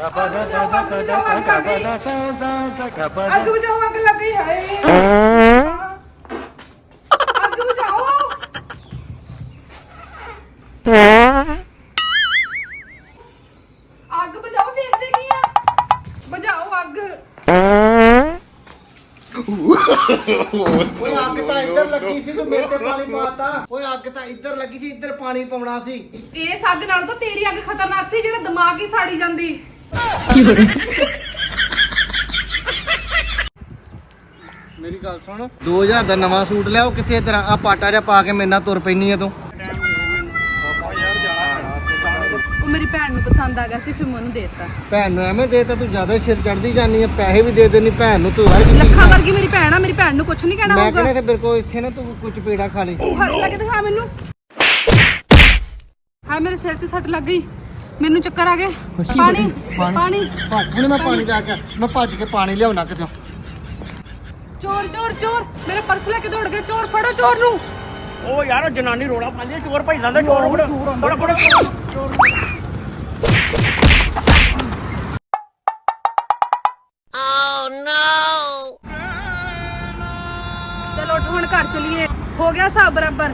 ਅੱਗ ਬੁਝਾਓ ਅੱਗ ਲੱਗ ਗਈ ਹਾਏ ਅੱਗ ਬੁਝਾਓ ਅੱਗ ਬੁਝਾਓ ਦੇਖਦੇ ਕੀ ਆ ਬੁਝਾਓ ਅੱਗ ਓਏ ਅੱਗ ਤਾਂ ਇੱਧਰ ਲੱਗੀ ਸੀ, ਤੂੰ ਮੇਰੇ ਤੇ ਪਾਣੀ ਪਾਤਾ। ਓਏ ਅੱਗ ਤਾਂ ਇੱਧਰ ਲੱਗੀ ਸੀ, ਇੱਧਰ ਪਾਣੀ ਪਾਉਣਾ ਸੀ। ਇਸ ਅੱਗ ਨਾਲ ਤਾਂ ਤੇਰੀ ਅੱਗ ਖਤਰਨਾਕ ਸੀ, ਜਿਹੜਾ ਦਿਮਾਗ ਹੀ ਸਾੜੀ ਜਾਂਦੀ। ਮੇਰੀ ਗੱਲ ਸੁਣ। 2000 ਦਾ ਨਵਾਂ ਸੂਟ ਲਿਆ ਉਹ ਕਿੱਥੇ ਤੇਰਾ? ਆ ਪਾਟਾ ਜਿਹਾ ਪਾ ਕੇ ਮੇਰੇ ਨਾਲ ਤੁਰ ਪੈਣੀ ਆ ਤੂੰ। ਉਹ ਮੇਰੀ ਭੈਣ ਨੂੰ ਪਸੰਦ ਆ ਗਿਆ ਸੀ ਫਿਰ ਮੈਂ ਉਹਨੂੰ ਦੇ ਦਿੱਤਾ। ਭੈਣ ਨੂੰ ਐਵੇਂ ਦੇ ਤਾ ਤੂੰ ਜ਼ਿਆਦਾ ਹੀ ਸਿਰ ਚੜਦੀ ਜਾਨੀ ਆ ਪੈਸੇ ਵੀ ਦੇ ਦੇਣੀ ਭੈਣ ਨੂੰ ਤੂੰ ਹਰ ਚੀਜ਼ ਲੱਖਾਂ ਵਰਗੀ ਮੇਰੀ ਭੈਣ ਆ ਮੇਰੀ ਭੈਣ ਨੂੰ ਕੁਝ ਨਹੀਂ ਕਹਿਣਾ ਮੈਂ ਹੋਊਗਾ। ਕਹਿੰਦਾ ਤੇ ਬਿਲਕੁਲ ਇੱਥੇ ਨਾ ਤੂੰ ਕੁਝ ਪੇੜਾ ਖਾ ਲਈ ਹੱਥ ਲਾ ਕੇ ਦਿਖਾ ਮੈਨੂੰ। ਹਾਏ ਮੇਰੇ ਸਿਰ 'ਚ ਸੱਟ ਲੱਗ ਗਈ। ਮੈਨੂੰ ਚੱਕਰ ਆ ਗਏ। ਪਾਣੀ ਪਾਣੀ। ਹੁਣੇ ਮੈਂ ਪਾਣੀ ਲੈ ਕੇ। ਮੈਂ ਭੱਜ ਕੇ ਪਾਣੀ ਲਿਆਉਣਾ ਕਿਤੇ। ਚੋਰ ਚੋਰ ਚੋਰ। ਮੇਰੇ ਪਰਸ ਲੈ ਕੇ ਦੌੜ ਗਏ। ਚੋਰ ਫੜੋ ਚੋਰ ਨੂੰ। ਉਹ ਯਾਰ ਉਹ ਜਨਾਨੀ ਰੋਲਾ ਪਾਉਂਦੀ ਹੈ, ਚੋਰ ਭੱਜ ਲੈਂਦਾ ਚੋਰ ਫੜ। ਫੜ ਫੜ। ਚਲੋ ਉੱਠ ਹੁਣ ਘਰ ਚਲੀਏ। ਹੋ ਗਿਆ ਹਿਸਾਬ ਬਰਾਬਰ।